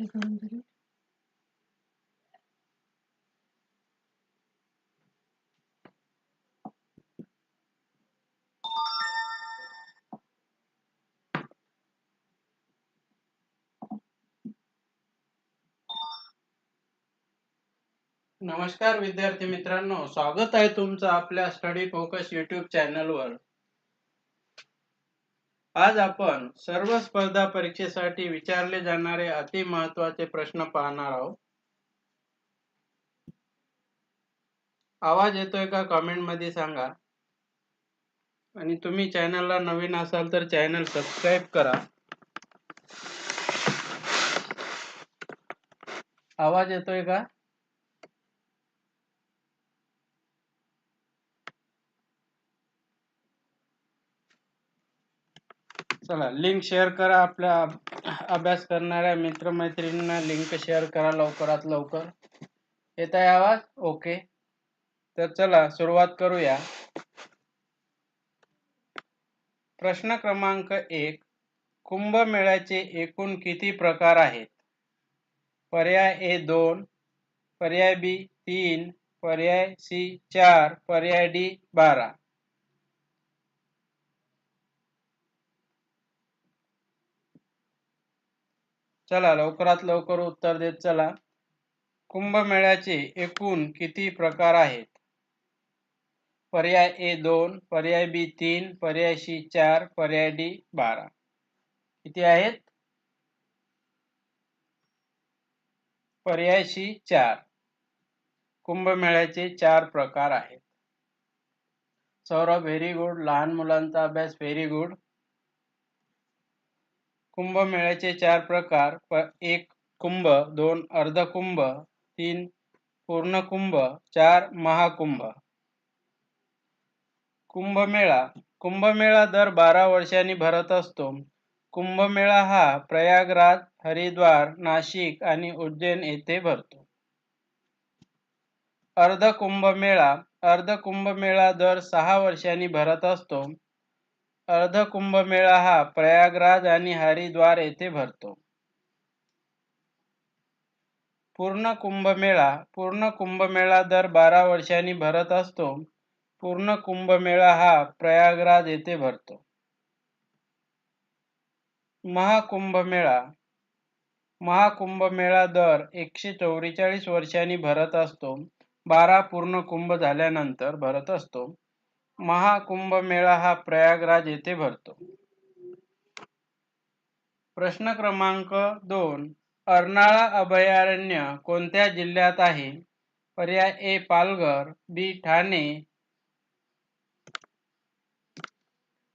हे करून नमस्कार विद्यार्थी मित्रांनो स्वागत आहे तुमचं आपल्या स्टडी फोकस युट्यूब चॅनलवर आज आपण सर्व स्पर्धा परीक्षेसाठी विचारले जाणारे अति महत्त्वाचे प्रश्न पाहणार आहोत. आवाज येतोय का कमेंटमध्ये सांगा. आणि तुम्ही चॅनलला नवीन असाल तर चॅनल सबस्क्राईब करा. आवाज येतोय का? चला लिंक शेअर करा आपल्या अभ्यास करणाऱ्या मित्रमैत्रिणींना. लिंक शेअर करा लवकरात लवकर. येत आहे आवाज? ओके तर चला सुरुवात करूया. प्रश्न क्रमांक एक. कुंभमेळ्याचे एकूण किती प्रकार आहेत? पर्याय ए दोन पर्याय बी तीन पर्याय सी चार पर्याय डी बारा. चला लवकरात लवकर उत्तर देत चला. कुंभमेळ्याचे एकूण किती प्रकार आहेत? पर्याय ए दोन पर्याय बी तीन पर्याय सी चार पर्याय डी बारा. किती आहेत? पर्याय सी चार. कुंभमेळ्याचे चार प्रकार आहेत. Saurabh very good. लहान मुलांचा अभ्यास व्हेरी गुड. कुंभमेळ्याचे चार प्रकार. प एक कुंभ दोन अर्धकुंभ तीन पूर्ण कुंभ चार महाकुंभ. कुंभमेळा. कुंभमेळा दर बारा वर्षांनी भरत असतो. कुंभमेळा हा प्रयागराज हरिद्वार नाशिक आणि उज्जैन येथे भरतो. अर्ध कुंभमेळा अर्ध कुंभमेळा दर सहा वर्षांनी भरत असतो. अर्ध कुंभमेळा हा प्रयागराज आणि हरिद्वार येथे भरतो. पूर्ण कुंभमेळा पूर्ण कुंभमेळा दर बारा वर्षांनी भरत असतो. पूर्ण कुंभमेळा हा प्रयागराज येथे भरतो. महाकुंभमेळा महाकुंभमेळा दर एकशे चौवेचाळीस वर्षांनी भरत असतो. बारा पूर्ण कुंभ झाल्यानंतर भरत असतो. महाकुंभ मेळा हा प्रयागराज येथे भरतो. प्रश्न क्रमांक दोन अर्नाळा अभयारण्य कोणत्या जिल्ह्यात आहे? पर्याय A Palghar B Thane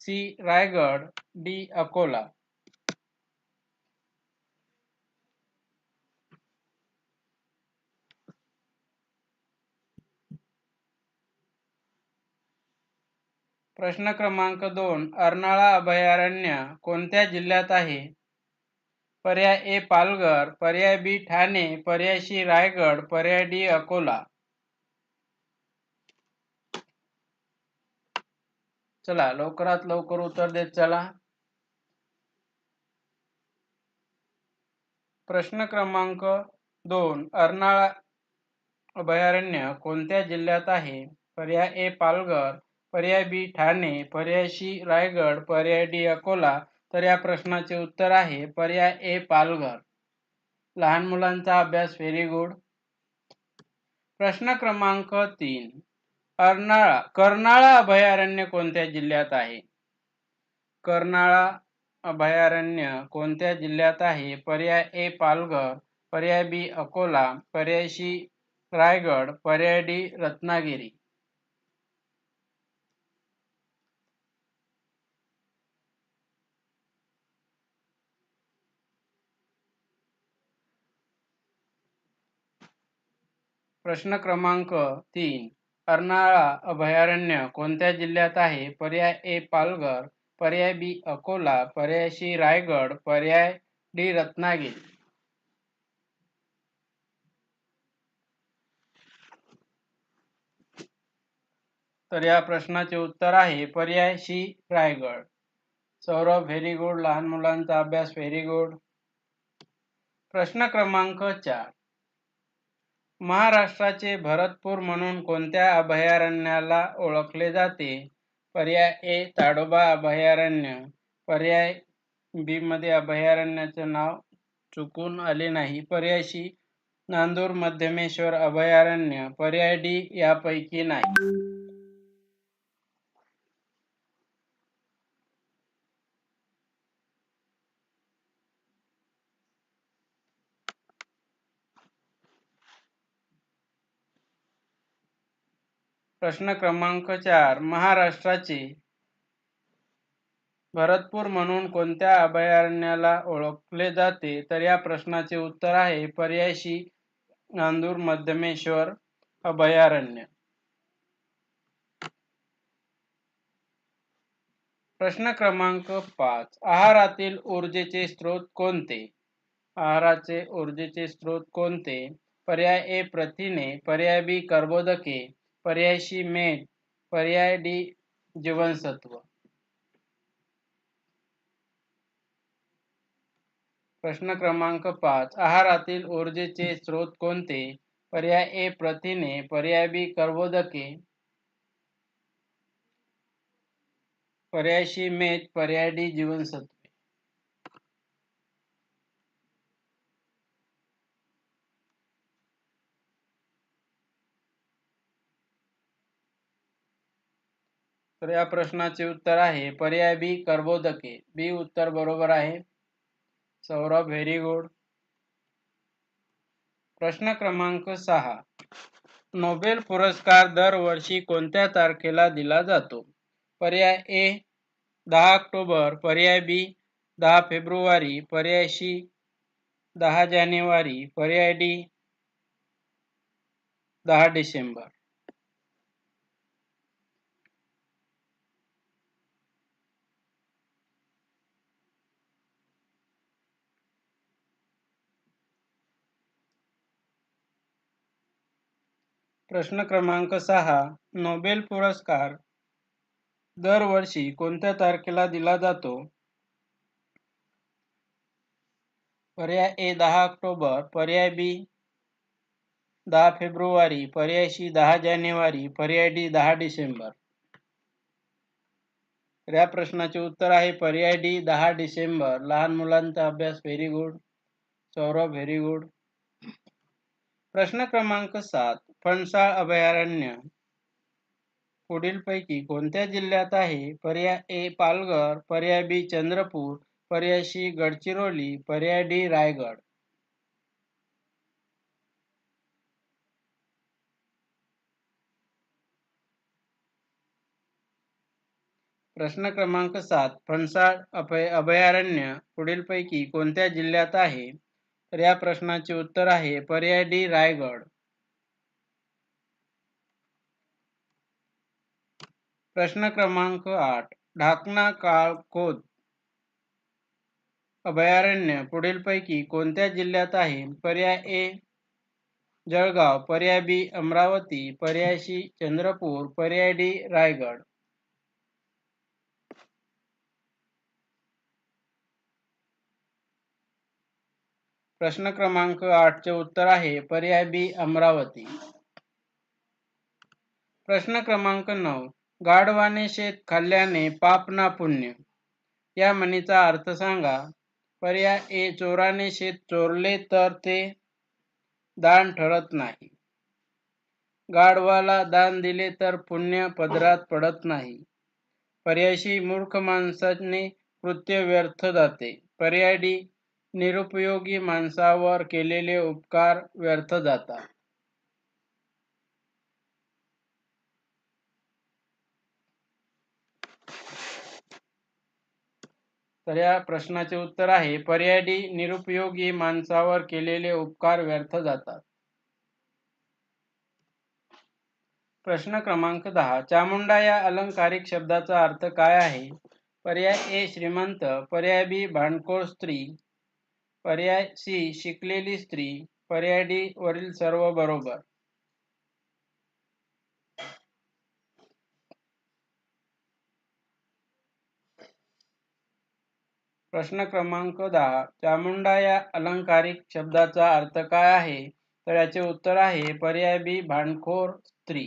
C Raigad D Akola. प्रश्न क्रमांक दोन अर्नाळा अभयारण्य कोणत्या जिल्ह्यात आहे? पर्याय ए पालघर पर्याय बी ठाणे पर्याय सी रायगड पर्याय डी अकोला. चला लवकरात लवकर उत्तर देत चला. प्रश्न क्रमांक दोन अर्नाळा अभयारण्य कोणत्या जिल्ह्यात आहे? पर्याय ए पालघर पर्याय बी ठाणे पर्याय सी रायगड पर्याय डी अकोला. तर या प्रश्नाचे उत्तर आहे पर्याय ए पालघर. लहान मुलांचा अभ्यास व्हेरी गुड. प्रश्न क्रमांक तीन. अर्नाळा कर्नाळा अभयारण्य कोणत्या जिल्ह्यात आहे? कर्नाळा अभयारण्य कोणत्या जिल्ह्यात आहे? पर्याय ए पालघर पर्याय बी अकोला पर्याय सी रायगड पर्याय डी रत्नागिरी. प्रश्न क्रमांक तीन. अर्नाळा अभयारण्य कोणत्या जिल्ह्यात आहे? पर्याय ए पालघर पर्याय बी अकोला पर्याय सी रायगड पर्याय डी रत्नागिरी. तर या प्रश्नाचे उत्तर आहे पर्याय C Raigad. Saurabh very good. लहान मुलांचा अभ्यास व्हेरी गुड. प्रश्न क्रमांक चार. महाराष्ट्राचे भरतपूर म्हणून कोणत्या अभयारण्याला ओळखले जाते? पर्याय ए ताडोबा अभयारण्य. पर्याय बी मध्ये अभयारण्याचं नाव चुकून आले नाही. पर्याय सी नांदूर मध्यमेश्वर अभयारण्य. पर्याय डी यापैकी नाही. प्रश्न क्रमांक चार. महाराष्ट्राचे भरतपूर म्हणून कोणत्या अभयारण्याला ओळखले जाते? तर या प्रश्नाचे उत्तर आहे पर्यायशी नांदूर मध्यमेश्वर अभयारण्य. प्रश्न क्रमांक पाच. आहारातील ऊर्जेचे स्रोत कोणते? आहाराचे ऊर्जेचे स्रोत कोणते? पर्याय ए प्रथिने पर्याय बी कर्बोदके पर्यायशी मेट पर्याय डी जीवनसत्व. प्रश्न क्रमांक पाच आहारातील ऊर्जेचे स्रोत कोणते? पर्याय ए प्रथिने पर्याय बी कर्बोदके. पर्याय सी मेट पर्याय डी जीवनसत्व. तर या प्रश्नाचे उत्तर आहे पर्याय बी कर्बोदके. बी उत्तर बरोबर आहे. Saurabh very good. प्रश्न क्रमांक सहा. नोबेल पुरस्कार दरवर्षी कोणत्या तारखेला दिला जातो? पर्याय ए दहा ऑक्टोबर. पर्याय बी दहा फेब्रुवारी. पर्याय सी दहा जानेवारी. पर्याय डी दहा डिसेंबर. प्रश्न क्रमांक सहा नोबेल पुरस्कार दरवर्षी कोणत्या तारखेला दिला जातो? पर्याय ए दहा ऑक्टोबर पर्याय बी दहा फेब्रुवारी पर्याय सी दहा जानेवारी पर्याय डी दहा डिसेंबर. तर या प्रश्नाचे उत्तर आहे पर्याय डी दहा डिसेंबर. लहान मुलांचा अभ्यास very good Saurabh very good. प्रश्न क्रमांक सात फणसाळ अभयारण्य. पुढीलपैकी कोणत्या जिल्ह्यात आहे? पर्याय ए पालघर पर्याय बी चंद्रपूर पर्याय सी गडचिरोली पर्याय डी रायगड. प्रश्न क्रमांक सात फणसाळ अभय अभयारण्य. पुढीलपैकी कोणत्या जिल्ह्यात आहे? तर या प्रश्नाचे उत्तर आहे पर्याय डी रायगड. प्रश्न क्रमांक आठ. ढाकणा काळकोद अभयारण्य. पुढीलपैकी कोणत्या जिल्ह्यात आहे? पर्याय ए जळगाव. पर्याय बी अमरावती. पर्याय सी चंद्रपूर. पर्याय डी रायगड. प्रश्न क्रमांक आठचे उत्तर आहे. पर्याय बी अमरावती. प्रश्न क्रमांक नऊ. गाढवाने शेत खाल्ल्याने पाप ना पुण्य. या म्हणीचा अर्थ सांगा पर्याय ए चोराने शेत चोरले तर ते दान ठरत नाही. गाढवाला दान दिले तर पुण्य पदरात पडत नाही. पर्यायशी मूर्ख माणसाने कृत्य व्यर्थ जाते. पर्याय डी निरुपयोगी माणसावर केलेले उपकार व्यर्थ जातात. तर या प्रश्नाचे उत्तर आहे पर्याय डी निरुपयोगी माणसावर केलेले उपकार व्यर्थ जातात. प्रश्न क्रमांक दहा चामुंडा या अलंकारिक शब्दाचा अर्थ काय आहे? पर्याय ए श्रीमंत पर्याय बी भांडकोळ स्त्री पर्याय सी शिकलेली स्त्री पर्याय डी वरील सर्व बरोबर. प्रश्न क्रमांक दहा. चामुंडा या अलंकारिक शब्दाचा अर्थ काय आहे? तर याचे उत्तर आहे पर्याय बी भांडखोर स्त्री.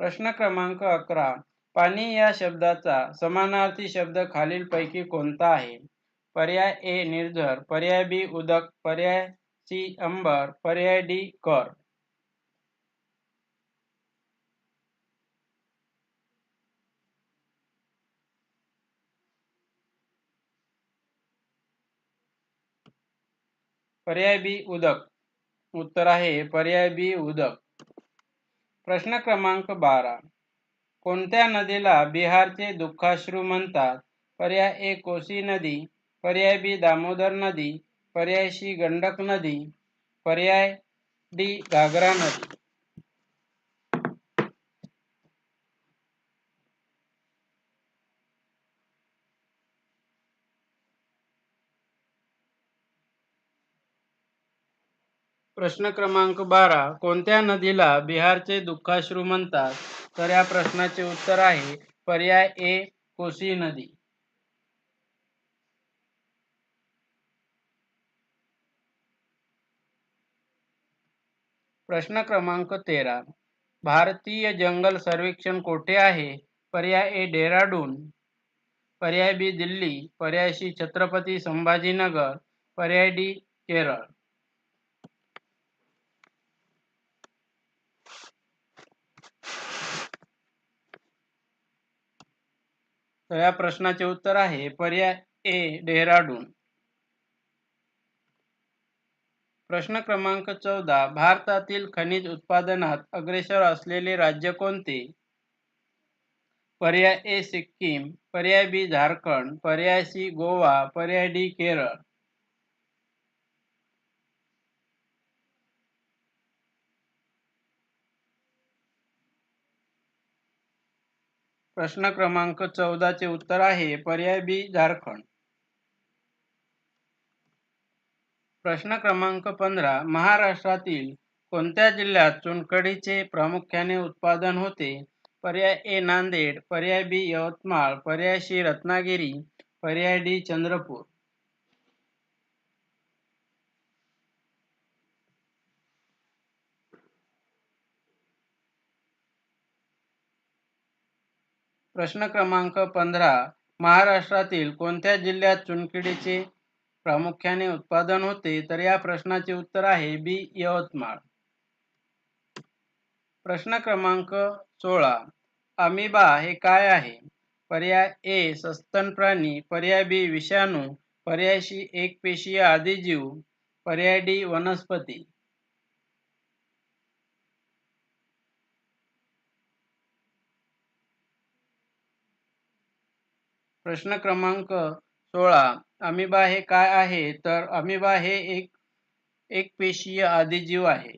प्रश्न क्रमांक अकरा. पाणी या शब्दाचा समानार्थी शब्द खालीलपैकी कोणता आहे? पर्याय ए निर्झर. पर्याय बी उदक. पर्याय सी अंबर. पर्याय डी कर. पर्याय बी उदक. उत्तर आहे पर्याय बी उदक. प्रश्न क्रमांक बारा. कोणत्या नदीला बिहारचे दुःखाश्रू म्हणतात? पर्याय ए कोसी नदी पर्याय बी दामोदर नदी पर्याय सी गंडक नदी पर्याय डी घागरा नदी. प्रश्न क्रमांक बारा कोणत्या नदीला बिहारचे दुःखाश्रू म्हणतात? तर या प्रश्नाचे उत्तर आहे पर्याय ए कोसी नदी. प्रश्न क्रमांक तेरा भारतीय जंगल सर्वेक्षण कोठे आहे? पर्याय ए डेहराडून. पर्याय बी दिल्ली. पर्याय सी छत्रपती संभाजीनगर. पर्याय डी केरळ. तर या प्रश्नाचे उत्तर आहे पर्याय ए डेहराडून. प्रश्न क्रमांक चौदा भारतातील खनिज उत्पादनात अग्रेसर असलेले राज्य कोणते? पर्याय ए सिक्कीम पर्याय बी झारखंड पर्याय सी गोवा पर्याय डी केरळ. प्रश्न क्रमांक चौदाचे उत्तर आहे. पर्याय बी झारखंड. प्रश्न क्रमांक पंधरा. महाराष्ट्रातील कोणत्या जिल्ह्यात चुनखडीचे प्रामुख्याने उत्पादन होते? पर्याय ए नांदेड. पर्याय बी यवतमाळ. पर्याय सी रत्नागिरी. पर्याय डी चंद्रपूर. प्रश्न क्रमांक पंधरा. महाराष्ट्रातील कोणत्या जिल्ह्यात चुनखडीचे प्रामुख्याने उत्पादन होते? तर या प्रश्नाचे उत्तर आहे बी. यवतमाळ. प्रश्न क्रमांक सोळा. अमिबा हे काय आहे? पर्याय ए सस्तन प्राणी. पर्याय बी विषाणू. पर्याय सी एक पेशीय आदिजीव. पर्याय डी वनस्पती. प्रश्न क्रमांक सोळा. अमिबा हे काय आहे? तर अमिबा हे एक एक पेशीय आदिजीव आहे.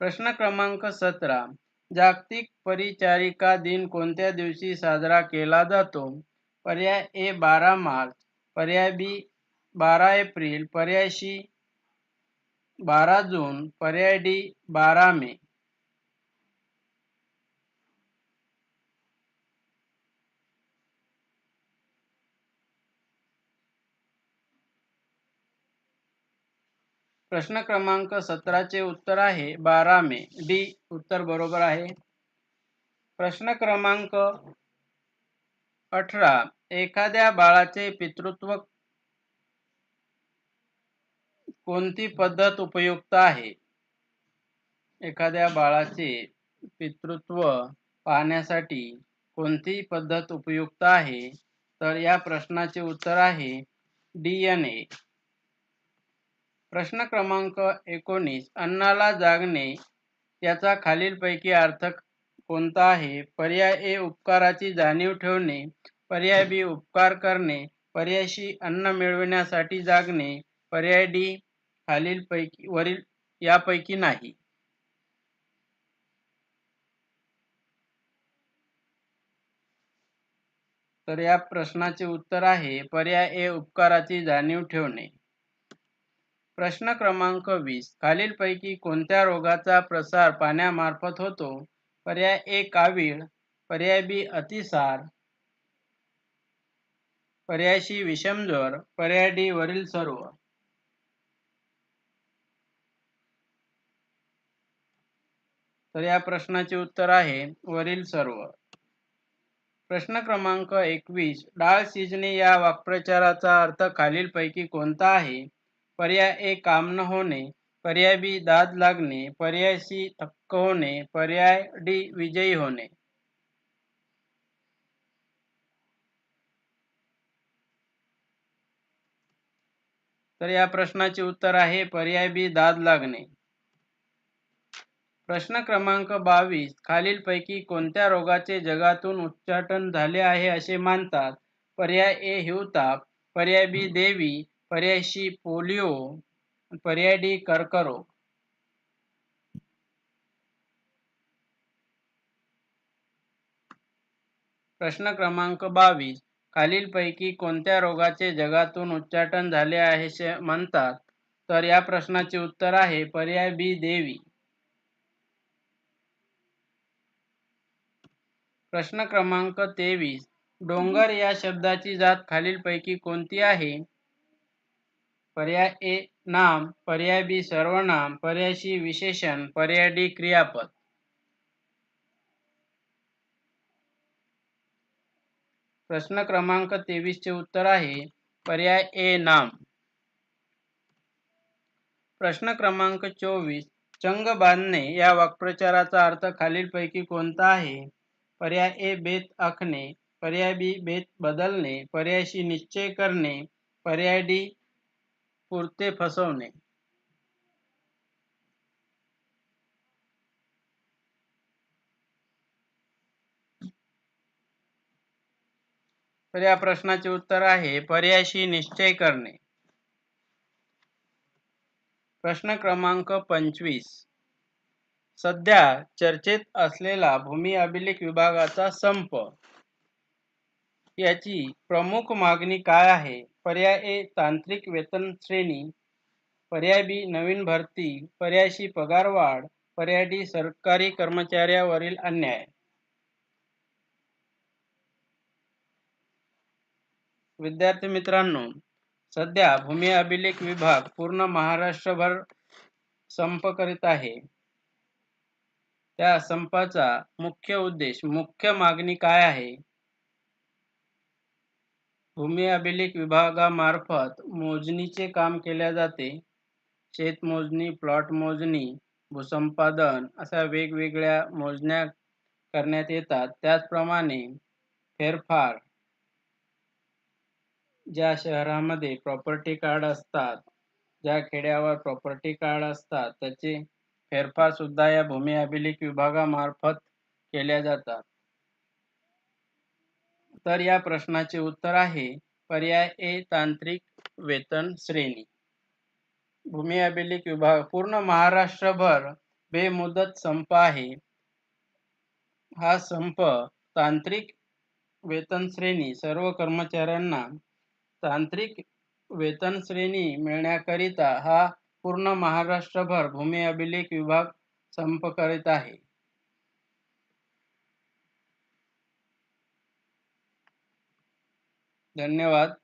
प्रश्न क्रमांक सतरा. जागतिक परिचारिका दिन कोणत्या दिवशी साजरा केला जातो? पर्याय ए बारा मार्च पर्याय बी बारा एप्रिल पर्याय सी बारा जून पर्याय डी बारा मे. प्रश्न क्रमांक सतराचे उत्तर आहे बारा मे. डी उत्तर बरोबर आहे. प्रश्न क्रमांक अठरा. एखाद्या बाळाचे पितृत्व कोणती पद्धत उपयुक्त आहे? एखाद्या बाळाचे पितृत्व पाहण्यासाठी कोणती पद्धत उपयुक्त आहे? तर या प्रश्नाचे उत्तर आहे डी एन ए. प्रश्न क्रमांक एकोणीस अन्नाला जागणे याचा खालीलपैकी अर्थ कोणता आहे? पर्याय ए उपकाराची जाणीव ठेवणे. पर्याय बी उपकार करणे. पर्याय सी अन्न मिळविण्यासाठी जागणे. पर्याय डी खालीलपैकी वरील यापैकी नाही. तर या प्रश्नाचे उत्तर आहे पर्याय ए उपकाराची जाणीव ठेवणे. प्रश्न क्रमांक वीस. खालीलपैकी कोणत्या रोगाचा प्रसार पाण्यामार्फत होतो? पर्याय ए कावीळ. पर्याय बी अतिसार. पर्याय सी विषमज्वर. पर्याय डी वरील सर्व. तर या प्रश्नाचे उत्तर आहे वरील सर्व. प्रश्न क्रमांक एकवीस. डाळ शिजणे या वाक्प्रचाराचा अर्थ खालीलपैकी कोणता आहे? पर्याय ए काम न होणे पर्याय बी दाद लागणे पर्याय सी थक्क होणे पर्याय डी विजयी होणे. तर या प्रश्नाचे उत्तर आहे पर्याय बी दाद लागणे. प्रश्न क्रमांक बावीस खालीलपैकी कोणत्या रोगाचे जगातून उच्चाटन झाले आहे असे मानतात? पर्याय ए हिवताप पर्याय बी देवी पर्यायशी पोलिओ पर्याय डी कर्करोग. प्रश्न क्रमांक बावीस. खालीलपैकी कोणत्या रोगाचे जगातून उच्चाटन झाले आहे असे म्हणतात? तर या प्रश्नाचे उत्तर आहे पर्याय बी देवी. प्रश्न क्रमांक तेवीस. डोंगर या शब्दाची जात खालीलपैकी कोणती आहे? पर्याय ए नाम पर्याय बी सर्वनाम पर्याय सी विशेषण पर्याय डी क्रियापद. प्रश्न क्रमांक तेवीस चे उत्तर आहे पर्याय ए नाम. प्रश्न क्रमांक चोवीस चंग बांधणे या वाक्प्रचाराचा अर्थ खालीलपैकी कोणता आहे? पर्याय ए बेत आखणे पर्याय बी बेत बदलणे पर्याय सी निश्चय करणे पर्याय डी पुरते फसवणे. तर या प्रश्नाचे उत्तर आहे पर्यायशी निश्चय करणे. प्रश्न क्रमांक पंचवीस. सध्या चर्चेत असलेला भूमी अभिलेख विभागाचा संप. याची प्रमुख मागणी काय आहे? पर्याय ए तांत्रिक वेतन श्रेणी पर्याय बी नवीन भरती पर्याय सी पगारवाढ पर्याय डी सरकारी कर्मचाऱ्यावरील अन्याय. विद्यार्थी मित्रांनो सध्या भूमी अभिलेख विभाग पूर्ण महाराष्ट्रभर संप करीत आहे. त्या संपाचा मुख्य उद्देश मुख्य मागणी काय आहे? भूमी अभिलेख विभागामार्फत मोजणीचे काम केले जाते. शेतमोजणी प्लॉट मोजणी भूसंपादन अशा वेगवेगळ्या मोजण्या करण्यात येतात. त्याचप्रमाणे फेरफार ज्या शहरामध्ये प्रॉपर्टी कार्ड असतात ज्या खेड्यावर प्रॉपर्टी कार्ड असतात त्याचे फेरफार सुद्धा या भूमी अभिलेख विभागामार्फत केल्या जातात. तर या प्रश्नाचे उत्तर आहे पर्याय ए तांत्रिक वेतन श्रेणी. भूमी अभिलेख विभाग पूर्ण महाराष्ट्रभर बेमुदत संप आहे. हा संप तांत्रिक वेतन श्रेणी सर्व कर्मचाऱ्यांना तांत्रिक वेतन श्रेणी मिळण्याकरिता हा पूर्ण महाराष्ट्रभर भूमी अभिलेख विभाग संप करीत आहे. धन्यवाद.